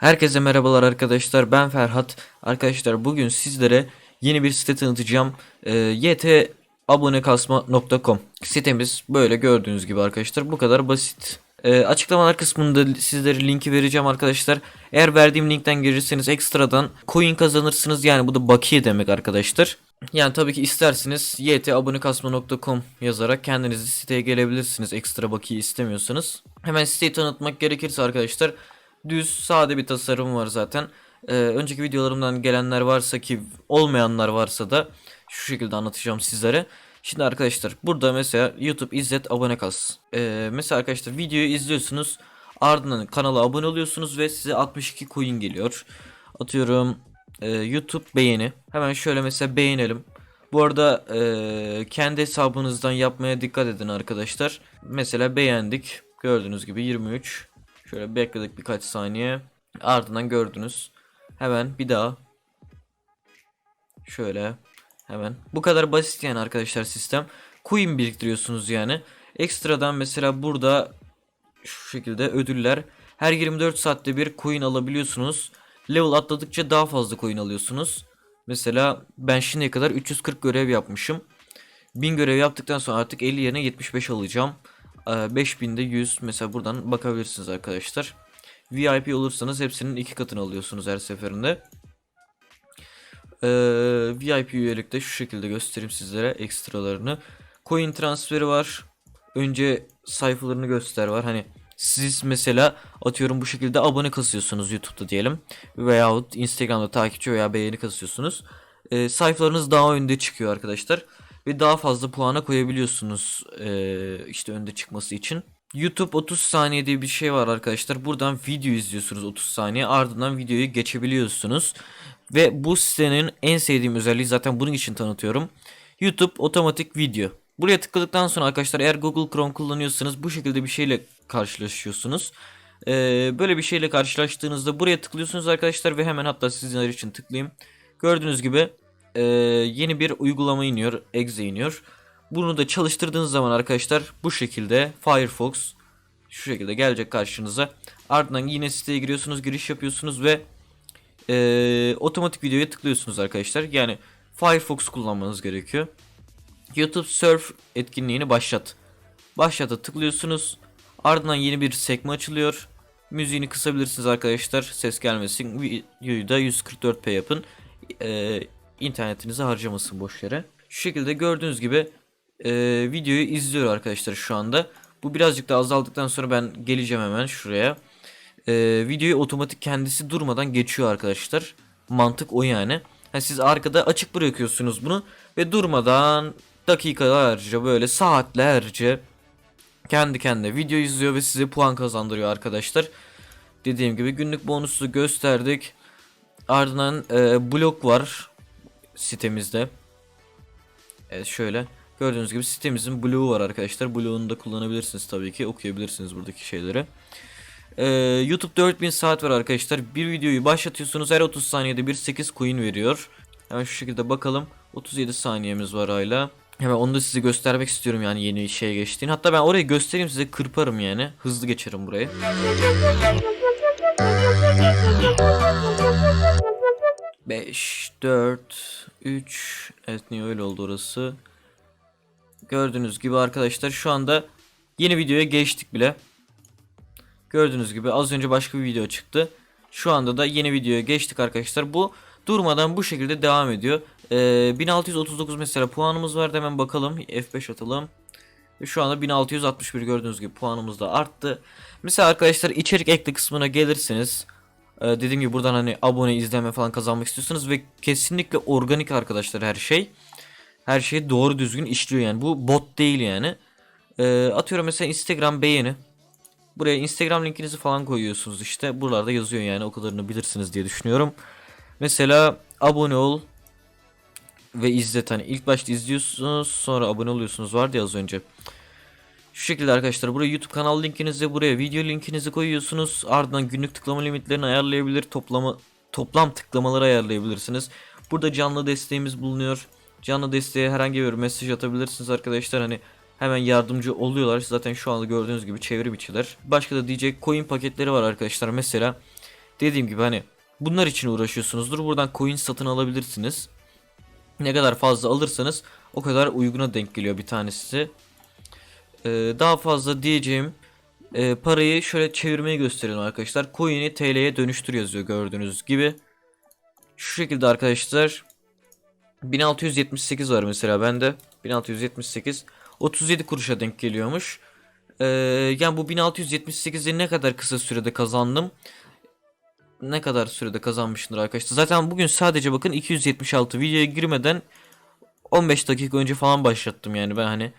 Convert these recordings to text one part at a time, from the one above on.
Herkese merhabalar arkadaşlar. Ben Ferhat. Arkadaşlar bugün sizlere yeni bir site tanıtacağım. Ee, ytabonekasma.com Sitemiz böyle gördüğünüz gibi arkadaşlar. Bu kadar basit. Ee, Açıklamalar kısmında sizlere linki vereceğim arkadaşlar. Eğer verdiğim linkten girirseniz ekstradan coin kazanırsınız. Yani bu da bakiye demek arkadaşlar. Yani tabii ki isterseniz ytabonekasma.com yazarak kendiniz de siteye gelebilirsiniz. Ekstra bakiye istemiyorsanız. Hemen siteyi tanıtmak gerekirse arkadaşlar düz sade bir tasarım var zaten. Ee, önceki videolarımdan gelenler varsa ki olmayanlar varsa da şu şekilde anlatacağım sizlere. Şimdi arkadaşlar burada mesela YouTube izlet abone kas. Ee, mesela arkadaşlar videoyu izliyorsunuz. Ardından kanala abone oluyorsunuz ve size 62 coin geliyor. Atıyorum e, YouTube beğeni. Hemen şöyle mesela beğenelim. Bu arada e, kendi hesabınızdan yapmaya dikkat edin arkadaşlar. Mesela beğendik. Gördüğünüz gibi 23. Şöyle bekledik birkaç saniye. Ardından gördünüz. Hemen bir daha. Şöyle. Hemen. Bu kadar basit yani arkadaşlar sistem. Coin biriktiriyorsunuz yani. Ekstradan mesela burada şu şekilde ödüller. Her 24 saatte bir coin alabiliyorsunuz. Level atladıkça daha fazla coin alıyorsunuz. Mesela ben şimdiye kadar 340 görev yapmışım. 1000 görev yaptıktan sonra artık 50 yerine 75 alacağım. Ee, 5000'de 100 mesela buradan bakabilirsiniz arkadaşlar. VIP olursanız hepsinin iki katını alıyorsunuz her seferinde. Ee, VIP üyelikte şu şekilde göstereyim sizlere ekstralarını. Coin transferi var. Önce sayfalarını göster var. Hani siz mesela atıyorum bu şekilde abone kasıyorsunuz YouTube'da diyelim. Veyahut Instagram'da takipçi veya beğeni kasıyorsunuz. Ee, sayfalarınız daha önde çıkıyor arkadaşlar. Ve daha fazla puana koyabiliyorsunuz ee, işte önde çıkması için. YouTube 30 saniye diye bir şey var arkadaşlar. Buradan video izliyorsunuz 30 saniye. Ardından videoyu geçebiliyorsunuz. Ve bu sitenin en sevdiğim özelliği zaten bunun için tanıtıyorum. YouTube otomatik video. Buraya tıkladıktan sonra arkadaşlar eğer Google Chrome kullanıyorsanız bu şekilde bir şeyle karşılaşıyorsunuz. Ee, böyle bir şeyle karşılaştığınızda buraya tıklıyorsunuz arkadaşlar ve hemen hatta sizler için tıklayayım. Gördüğünüz gibi e, yeni bir uygulama iniyor. Exe iniyor. Bunu da çalıştırdığınız zaman arkadaşlar bu şekilde Firefox şu şekilde gelecek karşınıza. Ardından yine siteye giriyorsunuz, giriş yapıyorsunuz ve e, otomatik videoya tıklıyorsunuz arkadaşlar. Yani Firefox kullanmanız gerekiyor. YouTube Surf etkinliğini başlat. Başlata tıklıyorsunuz. Ardından yeni bir sekme açılıyor. Müziğini kısabilirsiniz arkadaşlar. Ses gelmesin. Videoyu da 144p yapın. Ee, internetinizi harcamasın boş yere. Şu şekilde gördüğünüz gibi e, videoyu izliyor arkadaşlar şu anda. Bu birazcık da azaldıktan sonra ben geleceğim hemen şuraya. Ee, videoyu otomatik kendisi durmadan geçiyor arkadaşlar. Mantık o yani. Ha, siz arkada açık bırakıyorsunuz bunu ve durmadan dakikalarca böyle saatlerce kendi kendine video izliyor ve size puan kazandırıyor arkadaşlar. Dediğim gibi günlük bonusu gösterdik. Ardından e, blok var sitemizde. Evet şöyle gördüğünüz gibi sitemizin bloğu var arkadaşlar. Bloğunu da kullanabilirsiniz tabii ki okuyabilirsiniz buradaki şeyleri. Ee, YouTube 4000 saat var arkadaşlar. Bir videoyu başlatıyorsunuz her 30 saniyede bir 8 coin veriyor. Hemen şu şekilde bakalım. 37 saniyemiz var hala. Hemen onu da size göstermek istiyorum yani yeni şeye geçtiğini. Hatta ben orayı göstereyim size kırparım yani. Hızlı geçerim burayı. Beş, dört, üç. Evet niye öyle oldu orası? Gördüğünüz gibi arkadaşlar şu anda yeni videoya geçtik bile. Gördüğünüz gibi az önce başka bir video çıktı. Şu anda da yeni videoya geçtik arkadaşlar. Bu durmadan bu şekilde devam ediyor. Ee, 1639 mesela puanımız var. Hemen bakalım. F5 atalım. Şu anda 1661 gördüğünüz gibi puanımız da arttı. Mesela arkadaşlar içerik ekle kısmına gelirsiniz. Ee, dediğim gibi buradan hani abone izleme falan kazanmak istiyorsanız ve kesinlikle organik arkadaşlar her şey. Her şey doğru düzgün işliyor yani. Bu bot değil yani. Ee, atıyorum mesela Instagram beğeni. Buraya Instagram linkinizi falan koyuyorsunuz işte. Buralarda yazıyor yani o kadarını bilirsiniz diye düşünüyorum. Mesela abone ol ve izlet hani ilk başta izliyorsunuz sonra abone oluyorsunuz vardı ya az önce. Şu şekilde arkadaşlar buraya YouTube kanal linkinizi buraya video linkinizi koyuyorsunuz. Ardından günlük tıklama limitlerini ayarlayabilir, toplama toplam tıklamaları ayarlayabilirsiniz. Burada canlı desteğimiz bulunuyor. Canlı desteğe herhangi bir mesaj atabilirsiniz arkadaşlar. Hani hemen yardımcı oluyorlar. Zaten şu anda gördüğünüz gibi çevrim içiler. Başka da diyecek coin paketleri var arkadaşlar. Mesela Dediğim gibi hani bunlar için uğraşıyorsunuzdur. Buradan coin satın alabilirsiniz. Ne kadar fazla alırsanız o kadar uyguna denk geliyor bir tanesi. Ee, daha fazla diyeceğim e, parayı şöyle çevirmeyi gösterelim arkadaşlar. Coin'i TL'ye dönüştür yazıyor gördüğünüz gibi. Şu şekilde arkadaşlar 1678 var mesela bende. 1678 37 kuruşa denk geliyormuş. Ee, yani bu 1678'i ne kadar kısa sürede kazandım? Ne kadar sürede kazanmışımdır arkadaşlar? Zaten bugün sadece bakın 276 videoya girmeden 15 dakika önce falan başlattım yani ben hani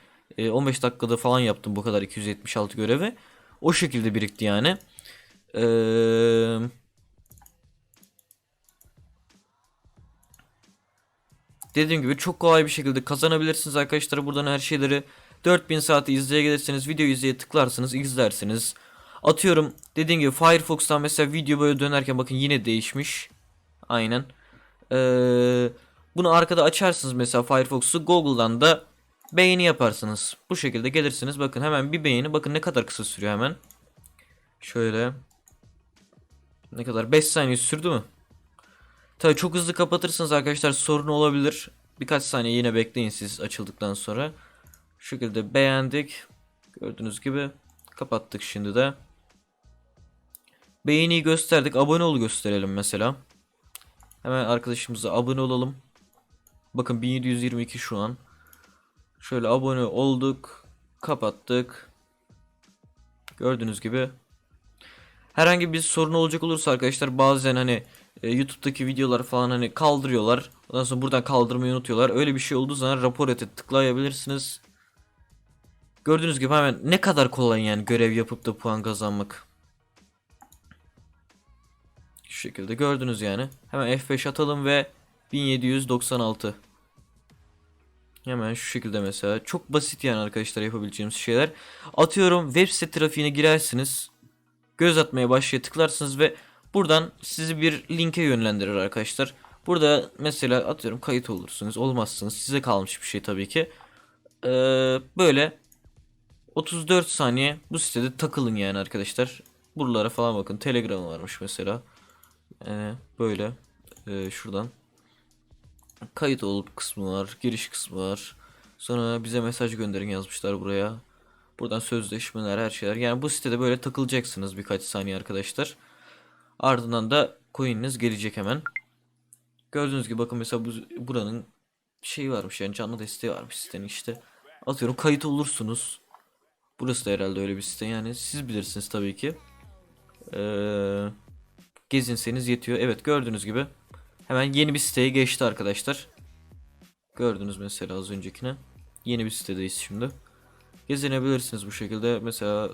e, 15 dakikada falan yaptım bu kadar 276 görevi. O şekilde birikti yani. Eee Dediğim gibi çok kolay bir şekilde kazanabilirsiniz arkadaşlar. Buradan her şeyleri 4000 saati izleyebilirsiniz. Video izleye tıklarsınız, izlersiniz. Atıyorum dediğim gibi Firefox'tan mesela video böyle dönerken bakın yine değişmiş. Aynen. Ee, bunu arkada açarsınız mesela Firefox'u. Google'dan da beğeni yaparsınız. Bu şekilde gelirsiniz. Bakın hemen bir beğeni. Bakın ne kadar kısa sürüyor hemen. Şöyle. Ne kadar? 5 saniye sürdü mü? Tabii çok hızlı kapatırsınız arkadaşlar sorun olabilir. Birkaç saniye yine bekleyin siz açıldıktan sonra. Şu şekilde beğendik. Gördüğünüz gibi kapattık şimdi de. Beğeniyi gösterdik. Abone ol gösterelim mesela. Hemen arkadaşımıza abone olalım. Bakın 1722 şu an. Şöyle abone olduk. Kapattık. Gördüğünüz gibi. Herhangi bir sorun olacak olursa arkadaşlar bazen hani e, YouTube'daki videolar falan hani kaldırıyorlar. Ondan sonra buradan kaldırmayı unutuyorlar. Öyle bir şey olduğu zaman rapor ete tıklayabilirsiniz. Gördüğünüz gibi hemen ne kadar kolay yani görev yapıp da puan kazanmak. Şu şekilde gördünüz yani. Hemen F5 atalım ve 1796. Hemen şu şekilde mesela. Çok basit yani arkadaşlar yapabileceğimiz şeyler. Atıyorum web site trafiğine girersiniz. Göz atmaya başlaya tıklarsınız ve buradan sizi bir linke yönlendirir arkadaşlar. Burada mesela atıyorum kayıt olursunuz olmazsınız size kalmış bir şey tabii ki. Ee, böyle 34 saniye bu sitede takılın yani arkadaşlar. Buralara falan bakın Telegram varmış mesela. Ee, böyle ee, şuradan kayıt olup kısmı var, giriş kısmı var. Sonra bize mesaj gönderin yazmışlar buraya. Buradan sözleşmeler, her şeyler. Yani bu sitede böyle takılacaksınız birkaç saniye arkadaşlar. Ardından da coin'iniz gelecek hemen. Gördüğünüz gibi bakın mesela bu buranın şeyi varmış yani canlı desteği varmış sitenin işte. Atıyorum kayıt olursunuz. Burası da herhalde öyle bir site yani siz bilirsiniz tabii ki. Ee, gezinseniz yetiyor. Evet gördüğünüz gibi hemen yeni bir siteye geçti arkadaşlar. Gördünüz mesela az öncekine. Yeni bir sitedeyiz şimdi. Gezinebilirsiniz bu şekilde. Mesela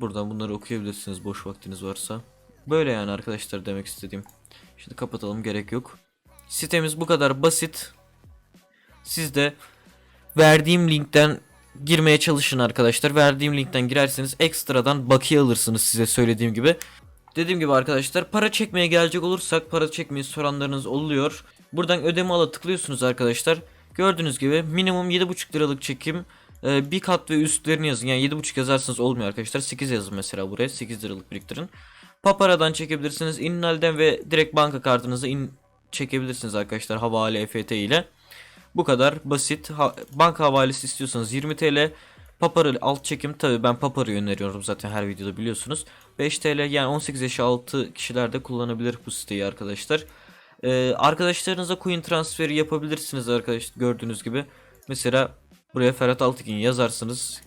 buradan bunları okuyabilirsiniz boş vaktiniz varsa. Böyle yani arkadaşlar demek istediğim. Şimdi kapatalım gerek yok. Sitemiz bu kadar basit. Siz de verdiğim linkten girmeye çalışın arkadaşlar. Verdiğim linkten girerseniz ekstradan bakiye alırsınız size söylediğim gibi. Dediğim gibi arkadaşlar para çekmeye gelecek olursak para çekmeyi soranlarınız oluyor. Buradan ödeme ala tıklıyorsunuz arkadaşlar. Gördüğünüz gibi minimum 7,5 liralık çekim ee, bir kat ve üstlerini yazın. Yani 7.5 yazarsanız olmuyor arkadaşlar. 8 yazın mesela buraya. 8 liralık biriktirin. Papara'dan çekebilirsiniz. İnnal'den ve direkt banka kartınızı in çekebilirsiniz arkadaşlar. Havale EFT ile. Bu kadar basit. Ha banka havalesi istiyorsanız 20 TL. Papara alt çekim tabi ben Papara'yı öneriyorum zaten her videoda biliyorsunuz. 5 TL yani 18 yaş altı kişiler de kullanabilir bu siteyi arkadaşlar. Ee, arkadaşlarınıza coin transferi yapabilirsiniz arkadaşlar gördüğünüz gibi. Mesela Buraya Ferhat Altekin yazarsınız.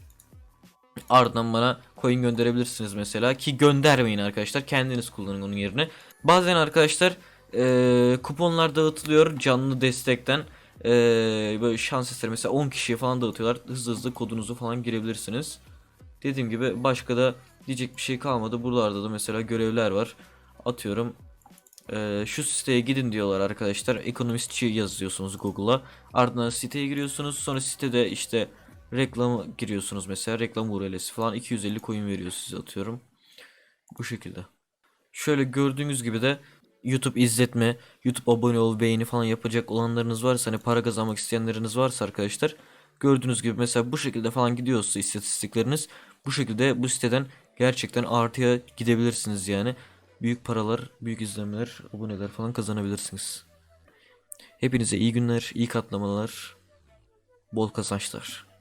Ardından bana coin gönderebilirsiniz mesela. Ki göndermeyin arkadaşlar. Kendiniz kullanın onun yerine. Bazen arkadaşlar e, kuponlar dağıtılıyor canlı destekten. E, böyle şans eseri mesela 10 kişiye falan dağıtıyorlar. Hızlı hızlı kodunuzu falan girebilirsiniz. Dediğim gibi başka da diyecek bir şey kalmadı. Buralarda da mesela görevler var. Atıyorum ee, şu siteye gidin diyorlar arkadaşlar. Ekonomistçi yazıyorsunuz Google'a. Ardından siteye giriyorsunuz. Sonra sitede işte reklamı giriyorsunuz mesela. Reklam URL'si falan 250 coin veriyor size atıyorum. Bu şekilde. Şöyle gördüğünüz gibi de YouTube izletme, YouTube abone ol, beğeni falan yapacak olanlarınız varsa hani para kazanmak isteyenleriniz varsa arkadaşlar gördüğünüz gibi mesela bu şekilde falan gidiyorsa istatistikleriniz bu şekilde bu siteden gerçekten artıya gidebilirsiniz yani. büyük paralar, büyük izlenmeler, aboneler falan kazanabilirsiniz. Hepinize iyi günler, iyi katlamalar, bol kazançlar.